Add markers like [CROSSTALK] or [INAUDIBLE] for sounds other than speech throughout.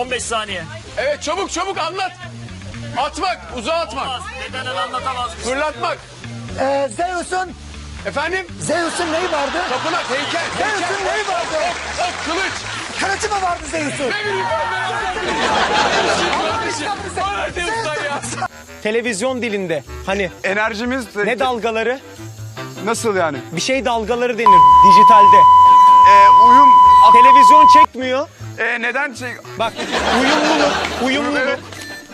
15 saniye. Evet çabuk çabuk anlat. Atmak, uzağa atmak, Olmaz. Bedenen anlatamaz. fırlatmak. Ee, Zeus'un Efendim? Zeus'un neyi vardı? Tapınak, heykel, heykel. Zeus'un neyi vardı? Ok, ok, kılıç. Kılıcı mı vardı Zeus'un? Ne bileyim ben ben. Bana Zeus'tan ya. Televizyon dilinde hani Enerjimiz ne dalgaları? nasıl yani? Bir şey dalgaları denir dijitalde. Ee, uyum Televizyon çekmiyor. Ee, neden şey Bak uyumluluk, uyumluluk. Evet.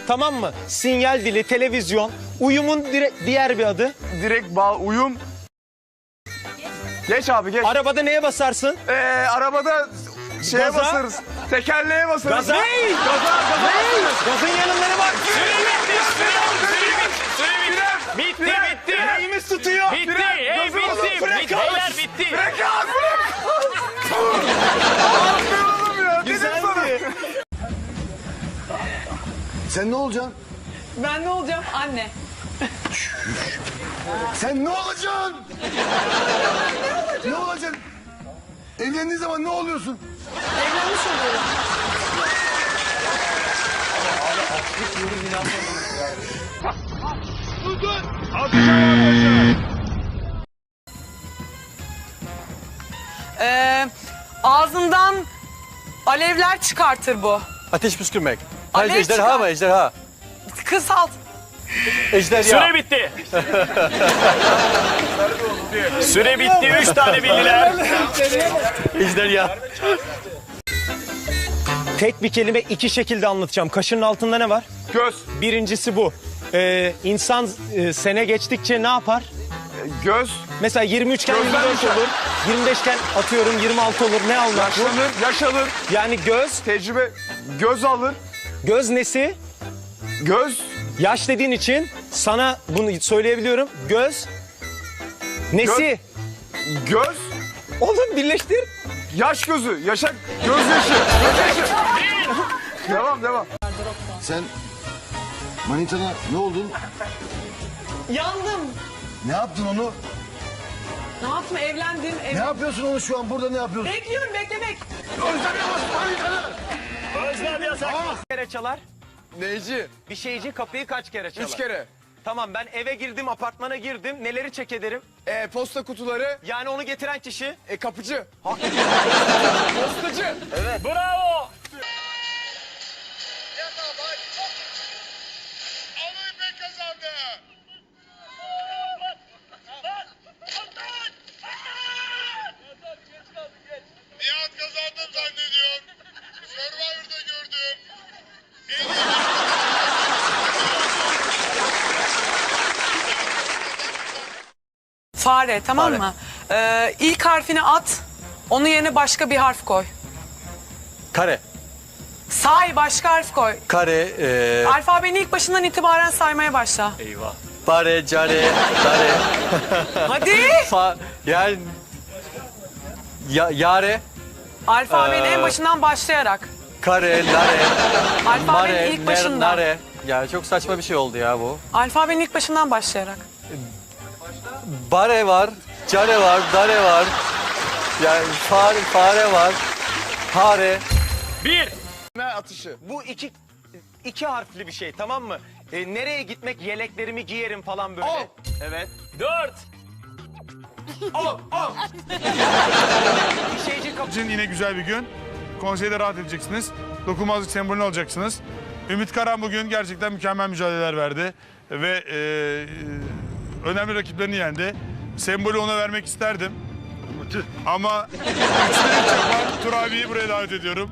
Tamam mı? Sinyal dili, televizyon. Uyumun dire- diğer bir adı. direkt bağ uyum? Geç abi geç. Arabada neye basarsın? Ee, arabada şeye Gaza? basarız. Tekerleğe basarız. Gaza. Ney? Gaza, gaza. Gazın yanında ne var? Bitti Sen ne olacaksın? Ben ne olacağım? Anne. Sen ne olacaksın? ne olacaksın? Evlendiğin zaman ne oluyorsun? Evlenmiş oluyorum. Ee, ağzından alevler çıkartır bu. Ateş püskürmek. Alev Hayır, ejderha çıkar. mı ejderha? Kısalt. Ejderha. Süre bitti. Süre bitti. 3 tane bildiler. Ejderha. Tek bir kelime iki şekilde anlatacağım. Kaşının altında ne var? Göz, Birincisi bu. Ee, insan e, sene geçtikçe ne yapar? göz, Mesela 23 iken Gözler 24 düşer. olur. 25 iken atıyorum 26 olur. Ne almak bu? yaşlanır, yaş alır, Yani göz, tecrübe, göz alır, göz nesi? göz, Yaş dediğin için sana bunu söyleyebiliyorum. Göz nesi? göz, Oğlum birleştir. yaş gözü, yaşa, gözyaşı, gözyaşı. devam, devam. Sen manitana ne oldun? Yandım. Ne yaptın onu? Ne yaptım? Evlendim. Ev... Ne yapıyorsun onu şu an burada ne yapıyorsun? Bekliyorum beklemek. Özlem yasak. Kaç kere çalar? Neyci? Bir şeyci kapıyı kaç kere çalar? Üç kere. Tamam ben eve girdim, apartmana girdim. Neleri çek ederim? Ee, posta kutuları, Yani onu getiren kişi. e, kapıcı. Postacı. Bravo. Fare tamam Fare. mı? Ee, ilk harfini at. Onun yerine başka bir harf koy. Kare. Say başka harf koy. Kare. E, Alfabenin ilk başından itibaren saymaya başla. Eyvah. bare, care, dare. [LAUGHS] Hadi. Fa, yani... Ya, yare. Alfabenin Ee, en başından başlayarak. Kare, lare. Alfabenin Mare, ilk başından. nare. Yani çok saçma bir şey oldu ya bu. Alfabenin ilk başından başlayarak. Bare var, care var, dare var. Yani fare, fare var. Hare. 1. Ne atışı? Bu iki iki harfli bir şey tamam mı? Ee, nereye gitmek yeleklerimi giyerim falan böyle. Ol. Evet. 4. [LAUGHS] Bir şeyci kapı. Için yine güzel bir gün. Konseyde rahat edeceksiniz. Dokunmazlık sembolünü alacaksınız. Ümit Karan bugün gerçekten mükemmel mücadeleler verdi. Ve e, e, önemli rakiplerini yendi. Sembolü ona vermek isterdim. Ama [LAUGHS] üçte üç yapan Tur abiyi buraya davet ediyorum.